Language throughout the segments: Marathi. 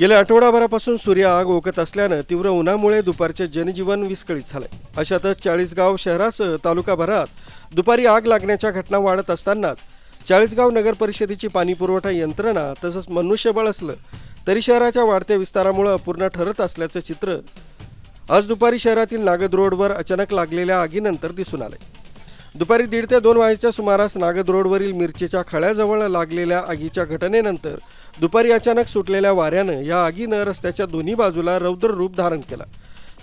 गेल्या आठवडाभरापासून सूर्य आग ओकत असल्यानं तीव्र उन्हामुळे दुपारचे जनजीवन विस्कळीत झालंय. अशातच चाळीसगाव शहरासह तालुकाभरात दुपारी आग लागण्याच्या घटना वाढत असतानाच चाळीसगाव नगर परिषदेची पाणीपुरवठा यंत्रणा तसंच मनुष्यबळ असलं तरी शहराच्या वाढत्या विस्तारामुळे अपूर्ण ठरत असल्याचं चित्र आज दुपारी शहरातील नागद रोडवर अचानक लागलेल्या आगीनंतर दिसून आले दुपारी दीड ते दोन वाजेच्या सुमारास नागद रोडवरील मिरचीच्या खळ्याजवळ लागलेल्या आगीच्या घटनेनंतर दुपारी अचानक सुटलेल्या वाऱ्यानं या आगीनं रस्त्याच्या दोन्ही बाजूला रौद्र रूप धारण केला.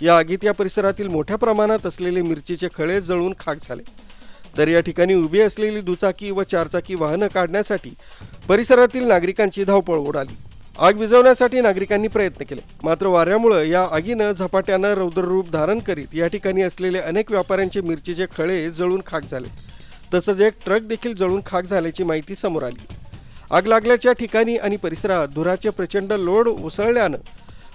या आगीत या परिसरातील मोठ्या प्रमाणात असलेले मिरचीचे खळे जळून खाक झाले. तर या ठिकाणी उभी असलेली दुचाकी व चारचाकी वाहनं काढण्यासाठी परिसरातील नागरिकांची धावपळ उडाली आग विझवण्यासाठी नागरिकांनी प्रयत्न केले. मात्र वाऱ्यामुळं या आगीनं झपाट्यानं रौद्ररूप धारण करीत या ठिकाणी असलेले अनेक व्यापाऱ्यांचे मिरचीचे खळे जळून खाक झाले. तसंच एक ट्रक देखील जळून खाक झाल्याची माहिती समोर आली. आग लागल्याच्या ठिकाणी आणि परिसरात धुराचे प्रचंड लोड उसळल्यानं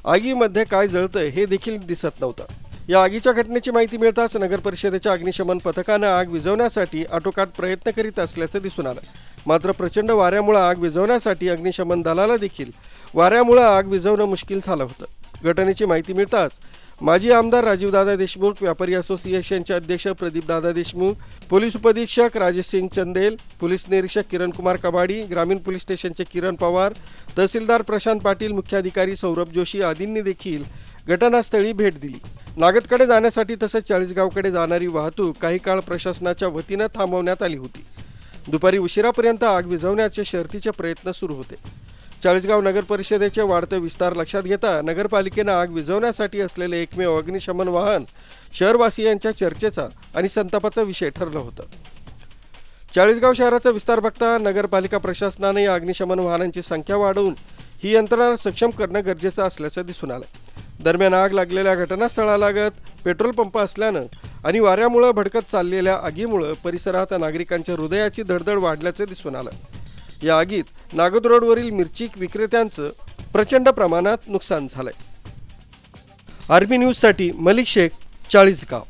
आगीमध्ये काय जळतं हे देखील दिसत नव्हतं. या आगीच्या घटनेची माहिती मिळताच नगर परिषदेच्या अग्निशमन पथकानं आग विझवण्यासाठी आटोकाट प्रयत्न करीत असल्याचं दिसून आलं. मात्र प्रचंड वाऱ्यामुळे आग विझवण्यासाठी अग्निशमन दलाला देखील वाऱ्यामुळे आग विझवणं मुश्किल झालं होतं. घटनेची माहिती मिळताच माजी आमदार राजीवदादा देशमुख व्यापारी असोसिएशनचे अध्यक्ष प्रदीपदादा देशमुख पोलीस उपधीक्षक राजेश सिंग चंदेल पोलीस निरीक्षक किरण कुमार कबाडी ग्रामीण पोलीस स्टेशनचे किरण पवार तहसीलदार प्रशांत पाटील मुख्याधिकारी सौरभ जोशी आदींनी देखील घटनास्थळी भेट दिली. नागदकडे जाण्यासाठी तसंच चाळीसगावकडे जाणारी वाहतूक काही काळ प्रशासनाच्या वतीनं थांबवण्यात आली होती. दुपारी उशिरापर्यंत आग विझवण्याचे शर्तीचे प्रयत्न सुरू होते. चाळीसगाव नगर परिषदेचे वाढते विस्तार लक्षात घेता नगरपालिकेनं आग विझवण्यासाठी असलेले एकमेव अग्निशमन वाहन शहरवासियांच्या चर्चेचा आणि संतापाचा विषय ठरलं होतं. चाळीसगाव शहराचा विस्तार बघता नगरपालिका प्रशासनाने या अग्निशमन वाहनांची संख्या वाढवून ही यंत्रणा सक्षम करणं गरजेचं असल्याचं दिसून आलं दरम्यान आग लागलेल्या घटनास्थळालागत पेट्रोल पंप असल्यानं आणि वाऱ्यामुळं भडकत चाललेल्या आगीमुळं परिसरात नागरिकांच्या हृदयाची धडधड वाढल्याचं दिसून आलं. या आगीत नागद रोडवरील मिरची विक्रेत्यांचं प्रचंड प्रमाणात नुकसान झालंय. आर्मी न्यूजसाठी मलिक शेख चाळीसगाव.